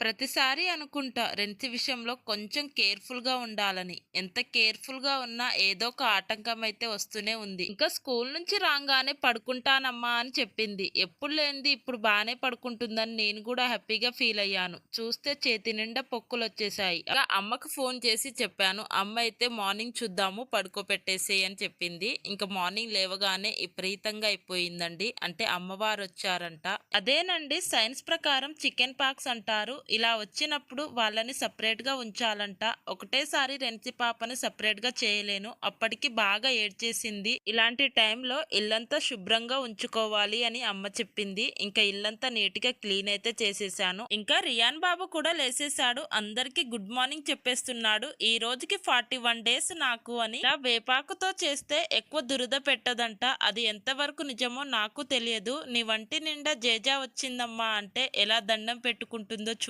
ప్రతిసారి అనుకుంటా రెన్సి విషయంలో కొంచెం కేర్ఫుల్గా ఉండాలని. ఎంత కేర్ఫుల్గా ఉన్నా ఏదో ఒక ఆటంకం అయితే వస్తూనే ఉంది. ఇంకా స్కూల్ నుంచి రాగానే పడుకుంటానమ్మా అని చెప్పింది. ఎప్పుడు లేనిది ఇప్పుడు బాగానే పడుకుంటుందని నేను కూడా హ్యాపీగా ఫీల్ అయ్యాను. చూస్తే చేతి నిండా పొక్కులు వచ్చేసాయి అలా అమ్మకు ఫోన్ చేసి చెప్పాను. అమ్మ అయితే మార్నింగ్ చూద్దాము పడుకోపెట్టేసేయి అని చెప్పింది. ఇంకా మార్నింగ్ లేవగానే విపరీతంగా అయిపోయిందండి. అంటే అమ్మవారు వచ్చారంట అదేనండి సైన్స్ ప్రకారం చికెన్ పాక్స్ అంటారు. ఇలా వచ్చినప్పుడు వాళ్ళని సపరేట్గా ఉంచాలంట. ఒకటేసారి రెన్సి పాపని సపరేట్గా చేయలేను. అప్పటికి బాగా ఏడ్చేసింది. ఇలాంటి టైంలో ఇల్లంతా శుభ్రంగా ఉంచుకోవాలి అని అమ్మ చెప్పింది. ఇంకా ఇల్లంతా నీట్గా క్లీన్ అయితే చేసేసాను. ఇంకా రియాన్ బాబు కూడా లేసేశాడు. అందరికి గుడ్ మార్నింగ్ చెప్పేస్తున్నాడు. ఈ రోజుకి ఫార్టీ వన్ డేస్ నాకు అని ఇలా వేపాకుతో చేస్తే ఎక్కువ దురద పెట్టదంట. అది ఎంతవరకు నిజమో నాకు తెలియదు. నీ వంటి నిండా జేజా వచ్చిందమ్మా అంటే ఎలా దండం పెట్టుకుంటుందో చూ